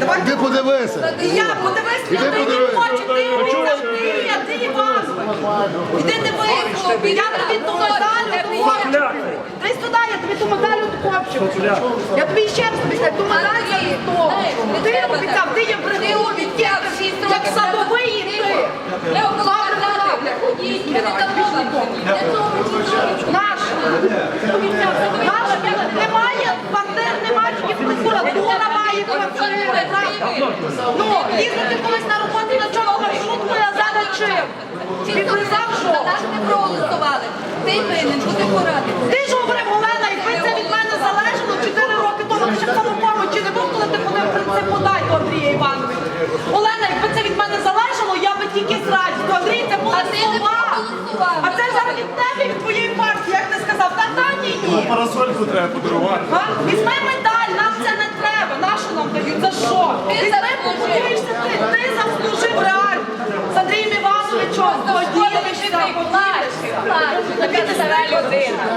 давай. Ти подивися. Я подивись, я не подивись. хочу, ти обіцяв, ти, ти Іванович. Іди дивись, я тобі ту медалю копчу. Ти сюди, я тобі ту медалю копчу. Я тобі ще раз обіцяю, ту медаль за того. Ти обіцяв, ти є брехун, як садовий і ти. Наш, наш, немає Ну, їздити колись на роботу на чому я зараз чим? Підписав, що? Нас не проголосували. Ти винен, бути порадити. Ти ж говорив, Олена, якби це від мене залежало 4 роки тому, ти ще в самопомочі чи не був, коли ти ходив принципу дай до Андрія Івановича. Олена, якби це від мене залежало, я би тільки з радістю. Андрій, це були А ти не слова. А це зараз від тебе, від твоєї партії, як ти сказав, та та ні, ні. Парасольку треба подарувати. А? Візьми медаль, нам це не треба. Нащо нам дають? За що? Візьми, заслужив. подивишся ти. Ти заслужив реально. З Андрієм Івановичем поділишся, поділишся. Тобі не стара людина.